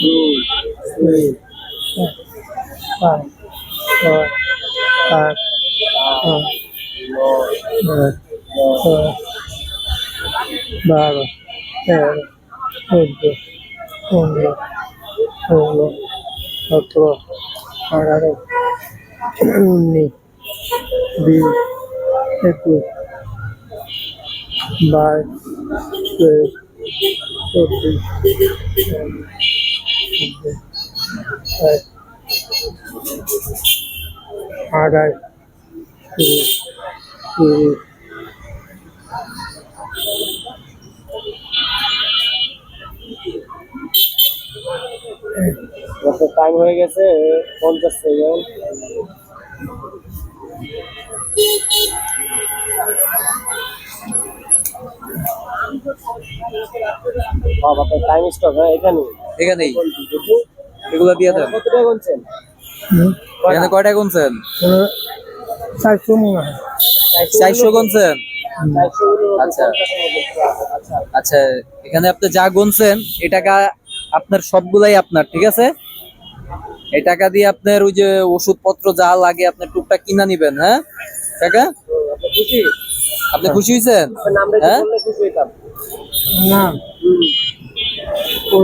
দুই দুই পাঁচ ছয় সাত আট নয় নয় দশ বারো তেরো চোদ্দ পনেরো ষোলো সতেরো আঠারো উনিশ বিশ একুশ বাইশ তেইশ আঠাশ তিরিশ তিরিশ টাইম হয়ে গেছে পঞ্চাশ সেকেন্ড বাবা তো টাইম স্টপ হ্যাঁ এখানে এখানেই। এগুলো দিয়ে দেন। কত টাকা গুনছেন? এখানে কয়টা গুনছেন? চারশো মনে হয়। চারশো গুনছেন? আচ্ছা। আচ্ছা। আচ্ছা এখানে আপনি যা গুনছেন টাকা আপনার সবগুলাই আপনার ঠিক আছে? এই টাকা দিয়ে আপনার ওই যে ওষুধপত্র যা লাগে আপনি টুকটাক কিনা নিবেন হ্যাঁ? কাকা আপনি খুশি? হয়েছেন? আপনার হ্যাঁ? 那